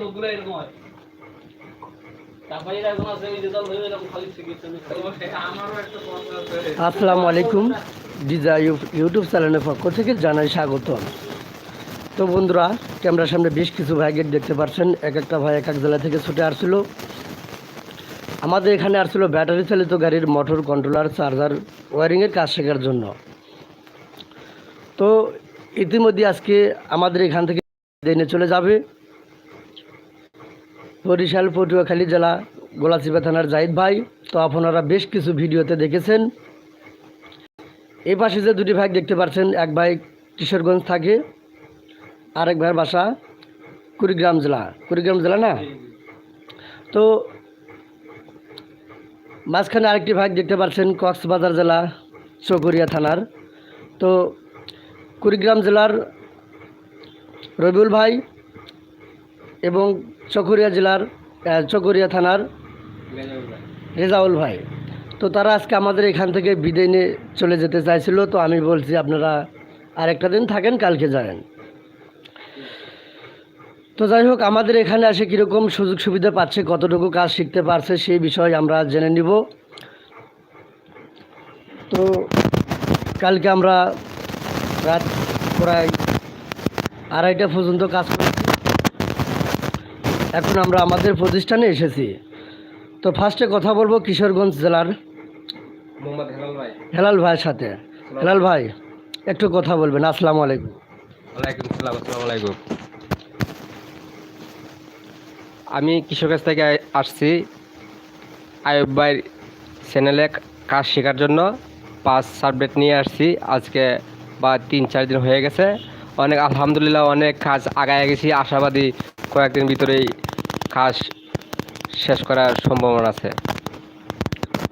লোকগুলো এরকম হয়। তারপরে এরকম আছে ওই যে দল এরকম খালি চিকিৎসা আমারও একটা কথা আছে। আসসালামু আলাইকুম। ডিজা ইউটিউব চ্যানেলের পক্ষ থেকে জানাই স্বাগতম। তো বন্ধুরা ক্যামেরার সামনে বেশ কিছু ভাইকে দেখতে পাচ্ছেন। এক একটা ভাই এক এক জেলা থেকে ছুটে আসছিল। আমাদের এখানে আসছিল ব্যাটারি চালিত গাড়ির মোটর কন্ট্রোলার চার্জার ওয়ারিংয়ের কাজ শেখার জন্য। তো ইতিমধ্যে আজকে আমাদের এখান থেকে দিনে চলে যাবে। বরিশাল পটুয়াখালী জেলা গোলাচিপা থানার জাহিদ ভাই। তো আপনারা বেশ কিছু ভিডিওতে দেখেছেন। এই পাশে যে দুটি ভাই দেখতে পাচ্ছেন, এক ভাই কিশোরগঞ্জ থাকে, আরেক ভাইয়ের বাসা কুড়িগ্রাম জেলা। কুড়িগ্রাম জেলা না? তো মাঝখানে আরেকটি ভাগ দেখতে পাচ্ছেন, কক্সবাজার জেলা, চকরিয়া থানার। তো কুড়িগ্রাম জেলার রবিউল ভাই এবং চকরিয়া জেলার চকরিয়া থানার রেজাউল ভাই। তো তারা আজকে আমাদের এখান থেকে বিদায় নিয়ে চলে যেতে চাইছিল। তো আমি বলছি, আপনারা আরেকটা দিন থাকেন, কালকে যাবেন। তো যাই হোক, আমাদের এখানে আসে কীরকম সুযোগ সুবিধা পাচ্ছে, কতটুকু কাজ শিখতে পারছে, সেই বিষয়ে আমরা জেনে নিব। তো কালকে আমরা রাত প্রায় আড়াইটা পর্যন্ত কাজ করেছি। এখন আমরা আমাদের প্রতিষ্ঠানে এসেছি। তো ফার্স্টে কথা বলব কিশোরগঞ্জ জেলার হেলাল ভাই। ভাইয়ের সাথে। হেলাল ভাই একটু কথা বলবেন। আসসালামু আলাইকুম। ওয়ালাইকুম সালাম আসসালামু আলাইকুম। আমি কিশোরগঞ্জ থেকে আসছি আয়ুব ভাইয়ের চ্যানেলে কাজ শেখার জন্য। পাঁচ সাবজেক্ট নিয়ে আসছি। আজকে বা তিন চার দিন হয়ে গেছে। অনেক আলহামদুলিল্লাহ অনেক কাজ আগায় গেছি। আশাবাদী কয়েকদিন ভিতরেই কাজ শেষ করার সম্ভাবনা আছে।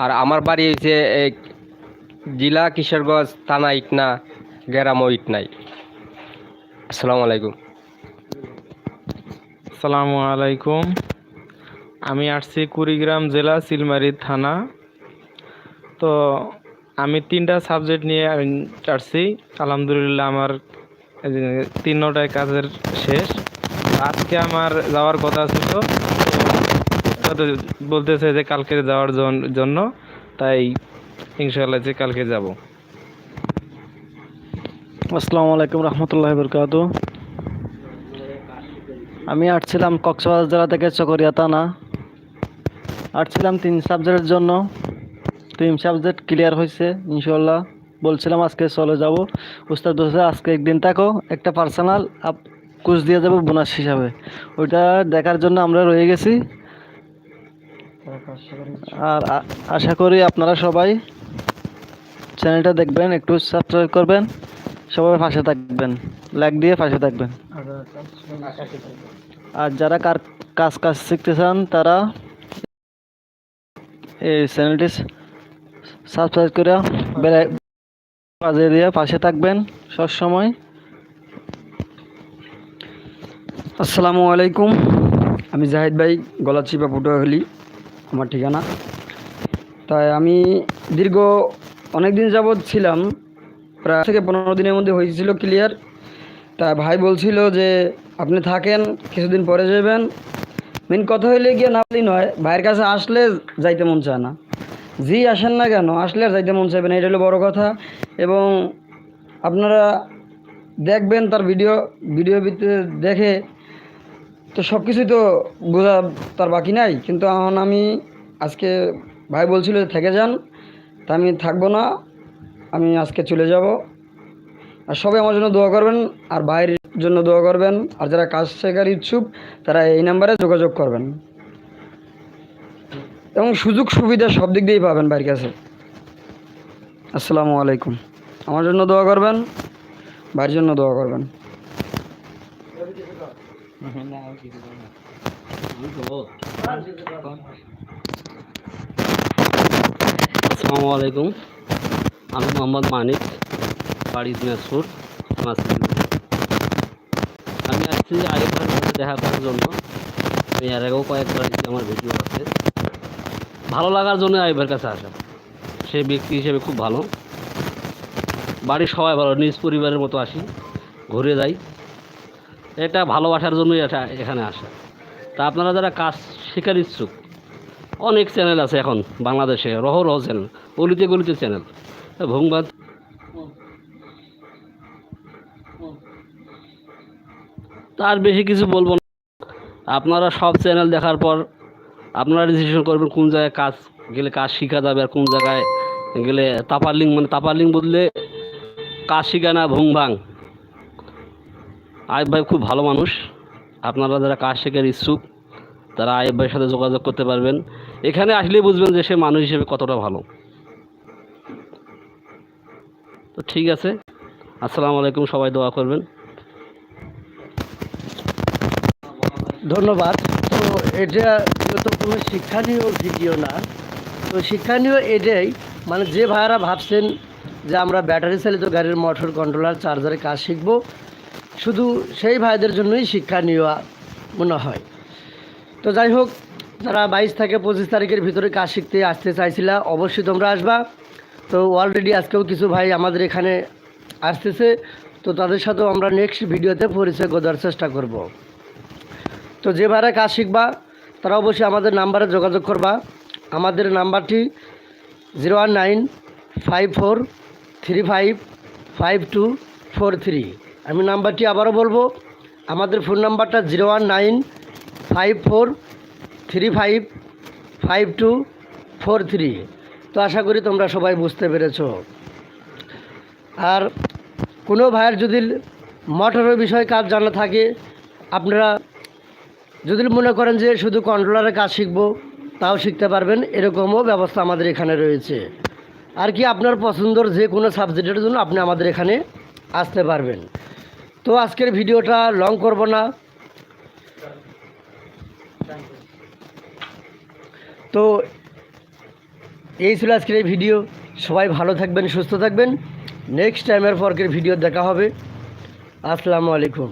আর আমার বাড়ি হচ্ছে জেলা কিশোরগঞ্জ থানা ইটনা, গ্রামও ইটনাই। আসসালামু আলাইকুম। আসসালামু আলাইকুম। আমি আসছি কুড়িগ্রাম জেলা সিলমারি থানা। তো আমি তিনটা সাবজেক্ট নিয়ে আমি আসছি। আলহামদুলিল্লাহ আমার তিন নটায় কাজের শেষ। আজকে আমার যাওয়ার কথা ছিল। বলতেছে যে কালকে যাওয়ার জন্য, তাই ইনশাল্লাহ যে কালকে যাব। আসসালামু আলাইকুম রহমতুল্লাহ বরকাত আমি আসছিলাম কক্সবাজার জেলা থেকে চকরিয়া থানা। আসছিলাম তিন সাবজেক্টের জন্য। তিন সাবজেক্ট ক্লিয়ার হয়েছে ইনশাল্লাহ বলছিলাম আজকে চলে যাব। উস্তাদ আজকে একদিন থাকো, একটা পার্সোনাল কুচ দিয়ে যাবে বোনাস হিসাবে। ওইটা দেখার জন্য আমরা রয়ে গেছি। আর আশা করি আপনারা সবাই চ্যানেলটা দেখবেন, একটু সাবস্ক্রাইব করবেন, সবাই পাশে থাকবেন লাইক দিয়ে পাশে থাকবেন। আর যারা কার, কাজ কাজ শিখতে চান, তারা এই চ্যানেলটি সাবস্ক্রাইব করে বেলা বাজিয়ে দিয়ে পাশে থাকবেন সবসময়। আসসালামু আলাইকুম। আমি জাহিদ ভাই, গলাচিপা পটুয়াখালী, আমার ঠিকানা। তাই আমি দীর্ঘ অনেক দিন যাবৎ ছিলাম, প্রায় থেকে পনেরো দিনের মধ্যে হয়েছিল ক্লিয়ার তাই ভাই বলছিল যে, আপনি থাকেন, কিছুদিন পরে যাবেন। মেন কথা হইলে গিয়ে না বলি নয়, ভাইয়ের কাছে আসলে যাইতে মন চায় না। জি আসেন না কেন, আসলে আর যাইতে মন চাইবে না, এটা হলো বড়ো কথা। এবং আপনারা দেখবেন তার ভিডিও ভিডিও ভিতরে দেখে তো সব কিছুই তো বোঝা তার বাকি নাই। কিন্তু এখন আমি আজকে ভাই বলছিল যে থেকে যান, তা আমি থাকব না, আমি আজকে চলে যাব। আর সবাই আমার জন্য দোয়া করবেন, আর ভাইয়ের জন্য দোয়া করবেন, আর যারা কাজ শেখার ইচ্ছুক, তারা এই নাম্বারে যোগাযোগ করবেন। এবং সুযোগ সুবিধা সব দিক দিয়েই পাবেন ভাইয়ের কাছে। আসসালামু আলাইকুম। আমার জন্য দোয়া করবেন, ভাইয়ের জন্য দোয়া করবেন। আসসালামু আলাইকুম আমি মোহাম্মদ মানিক বাড়ি দিনাজপুর আমি আসছি আরেকবার দেখা করার জন্য আমি এর আগেও কয়েকবার এসেছি আমার ভিডিও আছে। ভালো লাগার জন্য আইবার কাছে আসা। সে ব্যক্তি হিসেবে খুব ভালো। বাড়ির সবাই ভালো, নিজ পরিবারের মতো আসি, ঘুরে যাই। এটা ভালোবাসার জন্যই এটা এখানে আসে। তা আপনারা যারা কাজ শেখার ইচ্ছুক, অনেক চ্যানেল আছে এখন বাংলাদেশে, রহ রহ চ্যানেল গলিতে গলিতে চ্যানেল ভোংবাদ। তার বেশি কিছু বলব না। আপনারা সব চ্যানেল দেখার পর আপনারা ডিসিশন করবেন কোন জায়গায় কাজ গেলে কাজ শেখা যাবে আর কোন জায়গায় গেলে তাপার তাপারলিং মানে তাপার তাপারলিং বদলে কাজ শিখা না ভুং ভাং আয়েব ভাই খুব ভালো মানুষ। আপনারা যারা কাজ শেখার ইচ্ছুক, তারা আয়েব ভাইয়ের সাথে যোগাযোগ করতে পারবেন। এখানে আসলেই বুঝবেন যে সে মানুষ হিসেবে কতটা ভালো। তো ঠিক আছে। আসসালামু আলাইকুম, সবাই দোয়া করবেন। ধন্যবাদ। তো এটা যেহেতু কোনো শিক্ষণীয় ভিডিও না, তো শিক্ষণীয় এটাই মানে যে ভাইয়ারা ভাবছেন যে আমরা ব্যাটারি চালিত গাড়ির মোটর কন্ট্রোলার চার্জারে কাজ শিখব শুধু সেই ভাইদের জন্যই শিক্ষা নেওয়া মনে হয়। তো যাই হোক, যারা বাইশ থেকে পঁচিশ তারিখের ভিতরে কাজ শিখতে আসতে চাইছিলা, অবশ্যই তোমরা আসবা। তো অলরেডি আজকেও কিছু ভাই আমাদের এখানে আসতেছে। তো তাদের সাথেও আমরা নেক্সট ভিডিওতে পরিচয় করার চেষ্টা করব। তো যে ভাড়া কাজ শিখবা, তারা অবশ্যই আমাদের নাম্বারে যোগাযোগ করবা। আমাদের নাম্বারটি zero one nine five four three five five two four three. আমি নাম্বারটি আবারও বলব। আমাদের ফোন নাম্বারটা zero one nine five four three five five two four three. তো আশা করি তোমরা সবাই বুঝতে পেরেছ। আর কোনো ভাইয়ের যদি মোটরের বিষয়ে কাজ জানা থাকে, আপনারা যদি মনে করেন যে শুধু কন্ট্রোলারের কাজ শিখব, তাও শিখতে পারবেন। এরকমও ব্যবস্থা আমাদের এখানে রয়েছে। আর কি আপনার পছন্দর যে কোনো সাবজেক্টের জন্য আপনি আমাদের এখানে আসতে পারবেন। তো আজকের ভিডিওটা লং করব না। তো এই ছিল আজকের এই ভিডিও। সবাই ভালো থাকবেন, সুস্থ থাকবেন। নেক্সট টাইমের পরকের ভিডিও দেখা হবে। আসসালামু আলাইকুম।